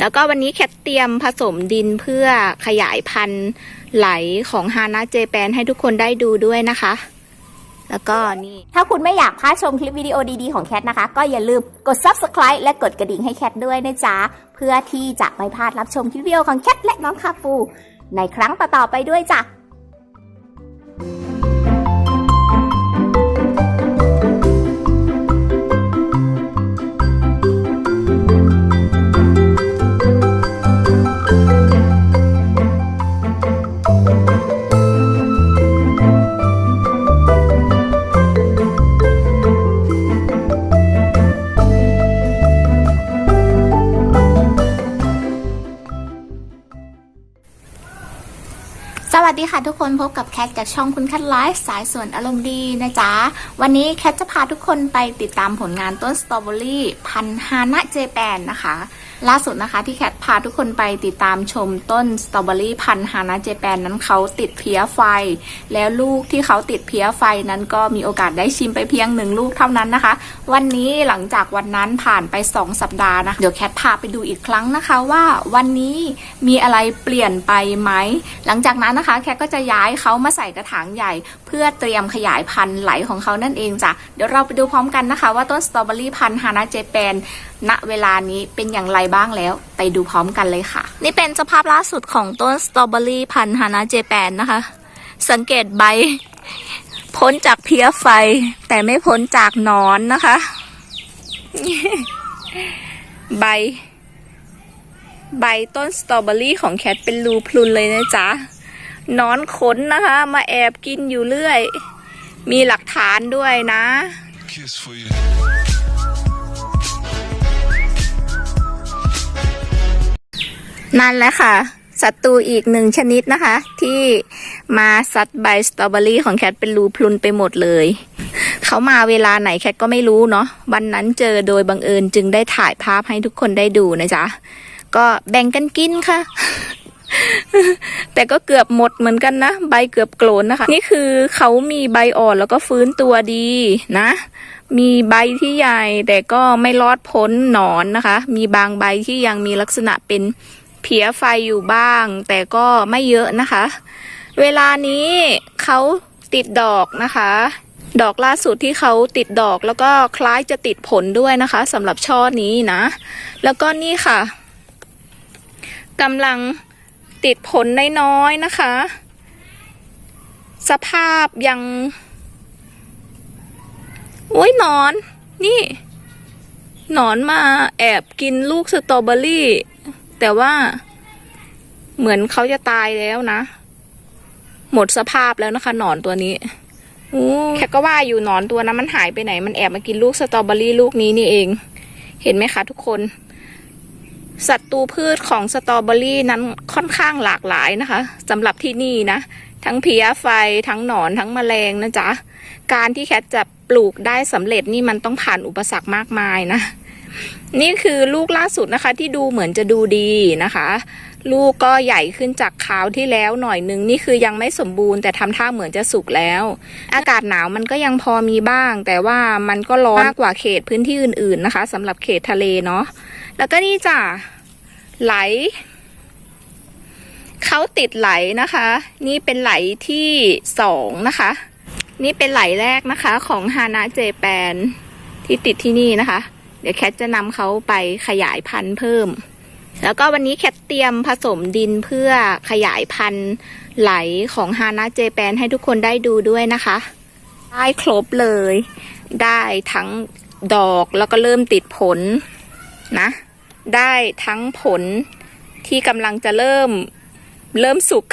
แล้วก็วันนี้แคทเตรียมผสมดินเพื่อขยายพันธุ์ไหลของฮานาเจแปนให้ทุกคนได้ดูด้วยนะคะ แล้วก็นี่ ถ้าคุณไม่อยากพลาดชมคลิปวิดีโอดีๆของแคทนะคะ ก็อย่าลืมกด subscribe และกดกระดิ่งให้แคทด้วยนะจ๊ะ เพื่อที่จะไม่พลาดรับชมคลิปวิดีโอของแคทและน้องคาปู ในครั้งต่อๆไปด้วยจ้ะ สวัสดีค่ะทุกคนพบกับแคทจากช่องคุณคัทไลฟ์สายส่วนอารมณ์ดีนะจ๊ะ วันนี้แคทจะพาทุกคนไปติดตามผลงานต้นสตรอเบอรี่พันฮานะเจแปนนะคะ ล่าสุดนะคะที่แคทพาทุกคนไปติดตามชมต้นสตรอเบอรี่พันธุ์ฮานะเจแปนนั้นเขาติดเพี้ยไฟ แล้วลูกที่เขาติดเพี้ยไฟนั้นก็มีโอกาสได้ชิมไปเพียงหนึ่งลูกเท่านั้นนะคะ วันนี้หลังจากวันนั้นผ่านไป 2 สัปดาห์นะะเดี๋ยวแคทพาไปดูอีกครั้งนะคะว่าวันนี้มีอะไรเปลี่ยนไปไหม หลังจากนั้นนะคะแคทก็จะย้ายเขามาใส่กระถางใหญ่ เพื่อเตรียมขยายพันธุ์ไหลของเขานั่นเองจ้ะเดี๋ยวเราไปดูพร้อมกันนะคะ ว่าต้นสตรอเบอรี่พันธุ์ฮานาเจแปน ณเวลานี้เป็นอย่างไรบ้างแล้ว ไปดูพร้อมกันเลยค่ะ นี่เป็นสภาพล่าสุดของต้นสตรอเบอรี่พันธุ์ฮานาเจแปนนะคะ สังเกตใบ พ้นจากเพี้ยไฟ แต่ไม่พ้นจากหนอนนะคะ ใบ ใบต้นสตรอเบอรี่ของแคทเป็นรูพลุนเลยนะจ๊ะหนอนขนนะคะ มาแอบกินอยู่เรื่อย มีหลักฐานด้วยนะ Kiss for you. นั่นแหละค่ะศัตรูอีกหนึ่งชนิดนะคะ ที่มาซัดใบสตรอเบอรี่ของแคทเป็นรูพลุนไปหมดเลย เขามาเวลาไหนแคทก็ไม่รู้เนาะวันนั้นเจอโดยบังเอิญจึงได้ถ่ายภาพให้ทุกคนได้ดูนะจ๊ะ ก็แบ่งกันกินค่ะ แต่ก็เกือบหมดเหมือนกันนะ ใบเกือบโกลนนะคะ นี่คือเขามีใบอ่อนแล้วก็ฟื้นตัวดีนะมีใบที่ใหญ่แต่ก็ไม่รอดพ้นหนอนนะคะ มีบางใบที่ยังมีลักษณะเป็น เพี้ยไฟอยู่บ้าง แต่ก็ไม่เยอะนะคะ เวลานี้เขาติดดอกนะคะ ดอกล่าสุดที่เขาติดดอกแล้วก็คล้ายจะติดผลด้วยนะคะสำหรับช่อนี้นะ แล้วก็นี่ค่ะกำลังติดผลน้อยๆนะคะ สภาพยังโอ้ยหนอน นี่ หนอนมาแอบกินลูกสตรอเบอรี่ แต่ว่าเหมือนเขาจะตายแล้วนะ หมดสภาพแล้วนะคะ หนอนตัวนี้อู้แค่ก็ว่าอยู่หนอนตัวนั้นมันหายไปไหน มันแอบมากินลูกสตรอเบอรี่ลูกนี้นี่เอง เห็นไหมคะทุกคนศัตรูพืชของสตรอเบอรี่นั้นค่อนข้างหลากหลายนะคะสำหรับที่นี่นะ ทั้งเพี้ยไฟทั้งหนอนทั้งแมลงนะจ๊ะ การที่แคทจะปลูกได้สำเร็จนี่มันต้องผ่านอุปสรรคมากมายนะ นี่คือลูกล่าสุดนะคะที่ดูเหมือนจะดูดีนะคะ ลูกก็ใหญ่ขึ้นจากคราวที่แล้วหน่อยนึงนี่คือยังไม่สมบูรณ์แต่ทำท่าเหมือนจะสุกแล้ว อากาศหนาวมันก็ยังพอมีบ้าง แต่ว่ามันก็ร้อนมากกว่าเขตพื้นที่อื่นๆนะคะสำหรับเขตทะเลเนาะแล้วก็นี่จ้ะไหลเขาติดไหลนะคะ นี่เป็นไหลที่สองนะคะ นี่เป็นไหลแรกนะคะ ของฮานาเจแปนที่ติดที่นี่นะคะ เดี๋ยวแคทจะนำเขาไปขยายพันธุ์เพิ่ม แล้วก็วันนี้แคทเตรียมผสมดินเพื่อขยายพันธุ์ไหลของฮานาเจแปนให้ทุกคนได้ดูด้วยนะคะ ได้ครบเลย ได้ทั้งดอกแล้วก็เริ่มติดผลนะ ได้ทั้งผลที่กำลังจะเริ่มเริ่มสุก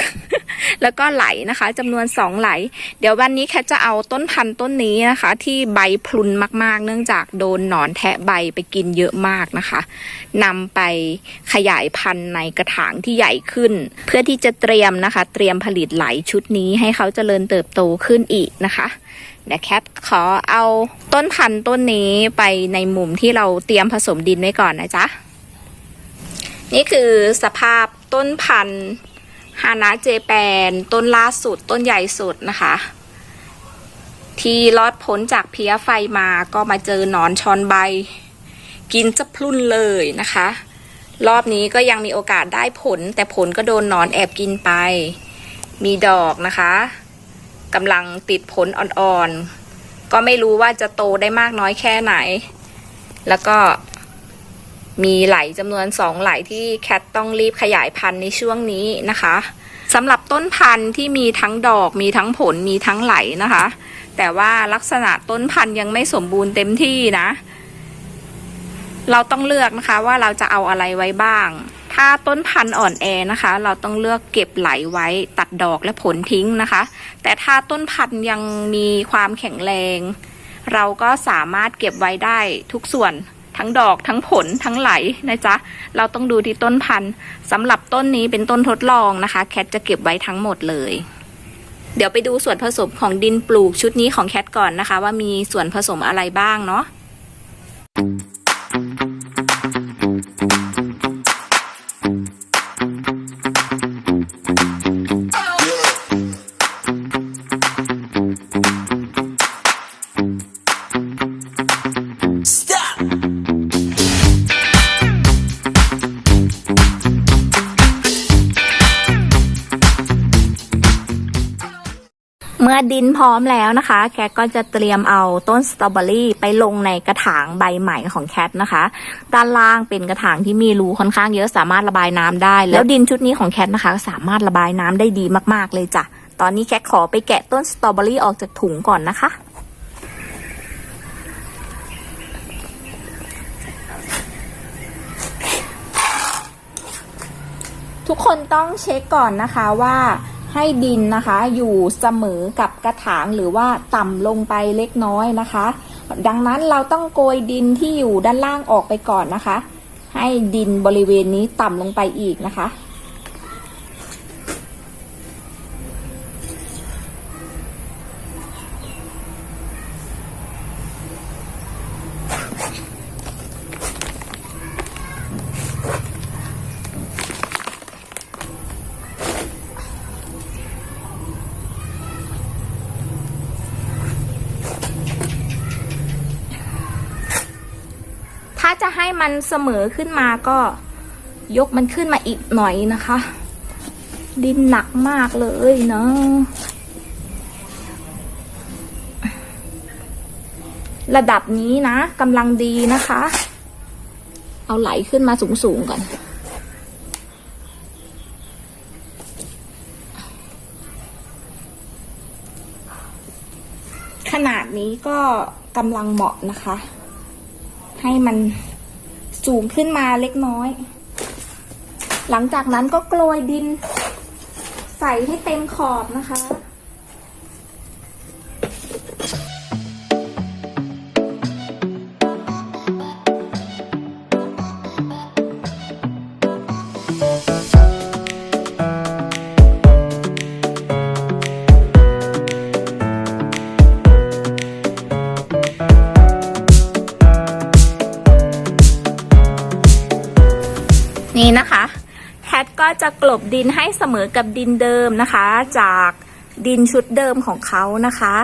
แล้วก็ไหลนะคะจำนวนสองไหล เดี๋ยววันนี้แคทจะเอาต้นพันธุ์ต้นนี้นะคะ ที่ใบพลุนมากๆ เนื่องจากโดนหนอนแทะใบไปกินเยอะมากนะคะนำไปขยายพันธุ์ในกระถางที่ใหญ่ขึ้น เพื่อที่จะเตรียมนะคะ เตรียมผลิตไหลชุดนี้ให้เขาเจริญเติบโตขึ้นอีกนะคะเดี๋ยวแคทขอเอาต้นพันธุ์ต้นนี้ไปในมุมที่เราเตรียมผสมดินไว้ก่อนนะจ๊ะนี่คือสภาพต้นพันธุ์ ฮานาเจแปน ต้นล่าสุดต้นใหญ่สุดนะคะ ที่รอดพ้นจากเพี้ยไฟมาก็มาเจอหนอนชอนใบ กินจะพลุนเลยนะคะ รอบนี้ก็ยังมีโอกาสได้ผล แต่ผลก็โดนหนอนแอบกินไป มีดอกนะคะกำลังติดผลอ่อนๆ ก็ไม่รู้ว่าจะโตได้มากน้อยแค่ไหน แล้วก็ มีไหลจำนวนสองไหลที่แคทต้องรีบขยายพันธุ์ในช่วงนี้นะคะสำหรับต้นพันธุ์ที่มีทั้งดอกมีทั้งผลมีทั้งไหลนะคะ แต่ว่าลักษณะต้นพันธุ์ยังไม่สมบูรณ์เต็มที่นะ เราต้องเลือกนะคะว่าเราจะเอาอะไรไว้บ้าง ถ้าต้นพันธุ์อ่อนแอนะคะ เราต้องเลือกเก็บไหลไว้ตัดดอกและผลทิ้งนะคะ แต่ถ้าต้นพันธุ์ยังมีความแข็งแรง เราก็สามารถเก็บไว้ได้ทุกส่วน ทั้งดอกทั้งผลทั้งไหลนะจ๊ะ เราต้องดูที่ต้นพันธุ์สำหรับต้นนี้เป็นต้นทดลองนะคะ แคทจะเก็บไว้ทั้งหมดเลย เดี๋ยวไปดูส่วนผสมของดินปลูกชุดนี้ของแคทก่อนนะคะ ว่ามีส่วนผสมอะไรบ้างเนาะ มื่อดินพร้อมแล้วนะคะ แคทก็จะเตรียมเอาต้นสตรอเบอรี่ไปลงในกระถางใบใหม่ของแคทนะคะ ด้านล่างเป็นกระถางที่มีรูค่อนข้างเยอะสามารถระบายน้ำได้ แล้วดินชุดนี้ของแคทนะคะ สามารถระบายน้ำได้ดีมาก ๆ เลยจ้ะ ตอนนี้แคทขอไปแกะต้นสตรอเบอรี่ออกจากถุงก่อนนะคะทุกคนต้องเช็คก่อนนะคะว่า ให้ดินนะคะ อยู่เสมอกับกระถางหรือว่าต่ำลงไปเล็กน้อยนะคะ ดังนั้นเราต้องโกยดินที่อยู่ด้านล่างออกไปก่อนนะคะ ให้ดินบริเวณนี้ต่ำลงไปอีกนะคะ ถ้าจะให้มันเสมอขึ้นมาก็ยกมันขึ้นมาอีกหน่อยนะคะ ดินหนักมากเลยเนาะระดับนี้นะกำลังดีนะคะ เอาไหลขึ้นมาสูงๆก่อน ขนาดนี้ก็กำลังเหมาะนะคะ ให้มันสูงขึ้นมาเล็กน้อย หลังจากนั้นก็โกลยดิน ใส่ให้เต็มขอบนะคะ จะกลบดินให้เสมอกับดินเดิมนะคะ จากดินชุดเดิมของเขานะคะ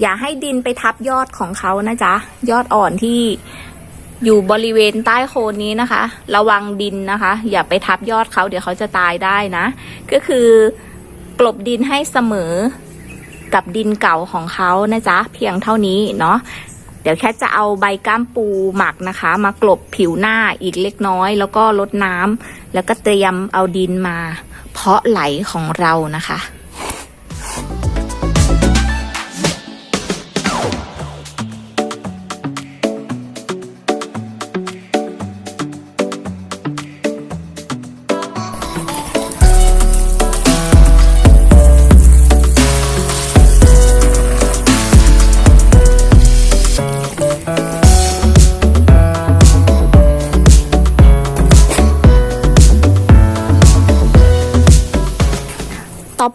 อย่าให้ดินไปทับยอดของเขานะจ๊ะ ยอดอ่อนที่อยู่บริเวณใต้โคนนี้นะคะ ระวังดินนะคะ อย่าไปทับยอดเขาเดี๋ยวเขาจะตายได้นะ ก็คือกลบดินให้เสมอกับดินเก่าของเขานะจ๊ะ เพียงเท่านี้เนาะเดี๋ยวแคทจะเอาใบก้ามปูหมักนะคะ มากลบผิวหน้าอีกเล็กน้อย แล้วก็ลดน้ำ แล้วก็เตรียมเอาดินมา เพาะไหลของเรานะคะ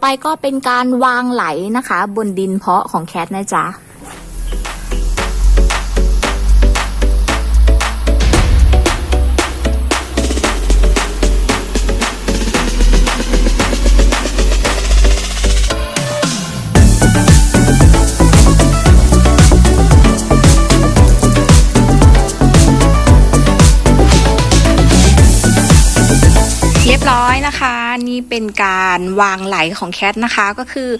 ไปก็เป็นการวางไหลนะคะ บนดินเพาะของแคทนะจ๊ะ เป็นการวางไหลของแคทนะคะก็คือ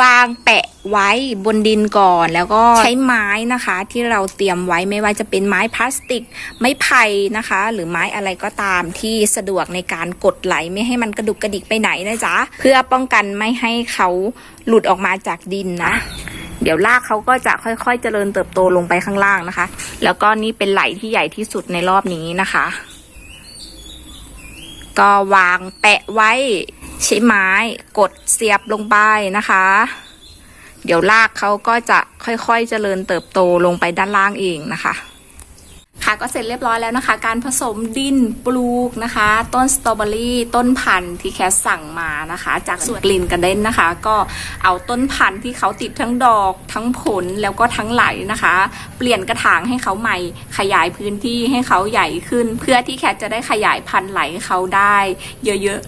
วางแปะไว้บนดินก่อน แล้วก็ใช้ไม้นะคะ ที่เราเตรียมไว้ไม่ว่าจะเป็นไม้พลาสติก ไม้ไผ่นะคะ หรือไม้อะไรก็ตามที่สะดวกในการกดไหลไม่ให้มันกระดุกกระดิกไปไหนนะจ๊ะเพื่อป้องกันไม่ให้เขาหลุดออกมาจากดินนะเดี๋ยวรากเขาก็จะค่อยๆ เจริญเติบโตลงไปข้างล่างนะคะ แล้วก็นี่เป็นไหลที่ใหญ่ที่สุดในรอบนี้นะคะ ก็วางแปะไว้ใช้ไม้กดเสียบลงไปนะคะ เดี๋ยวรากเขาก็จะค่อยๆเจริญเติบโตลงไปด้านล่างเองนะคะค่ะ ก็เสร็จเรียบร้อยแล้วนะคะ การผสมดินปลูกนะคะ ต้นสตรอเบอรี่ต้นพันธุ์ที่แคสสั่งมานะคะ จากสวนกลิ่นกันเด่นนะคะ ก็เอาต้นพันธุ์ที่เขาติดทั้งดอกทั้งผลแล้วก็ทั้งไหลนะคะ เปลี่ยนกระถางให้เขาใหม่ขยายพื้นที่ให้เขาใหญ่ขึ้น เพื่อที่แคทจะได้ขยายพันธุ์ไหลเขาได้เยอะ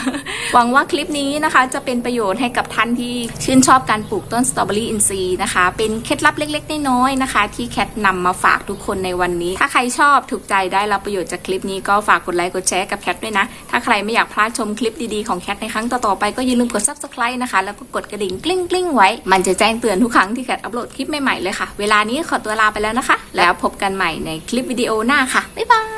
ๆหวังว่าคลิปนี้นะคะจะเป็นประโยชน์ให้กับท่านที่ชื่นชอบการปลูกต้นสตรอเบอรี่อินทรีย์นะคะ เป็นเคล็ดลับเล็กๆน้อยๆนะคะ ที่แคทนำมาฝากทุกคนในวันนี้ถ้าใครชอบถูกใจได้รับประโยชน์จากคลิปนี้ก็ฝากกดไลค์กดแชร์กับแคทด้วยนะ ถ้าใครไม่อยากพลาดชมคลิปดีๆของแคทในครั้งต่อๆไปก็อย่าลืมกด subscribe นะคะ แล้วก็กดกระดิ่งกลิ้งกลิ้งไว้ มันจะแจ้งเตือนทุกครั้งที่แคทอัปโหลดคลิปใหม่ๆเลยค่ะ เวลานี้ขอตัวลาไปแล้วนะคะ แล้วพบกันใหม่ในคลิปวิดีโอหน้าค่ะบ๊ายบาย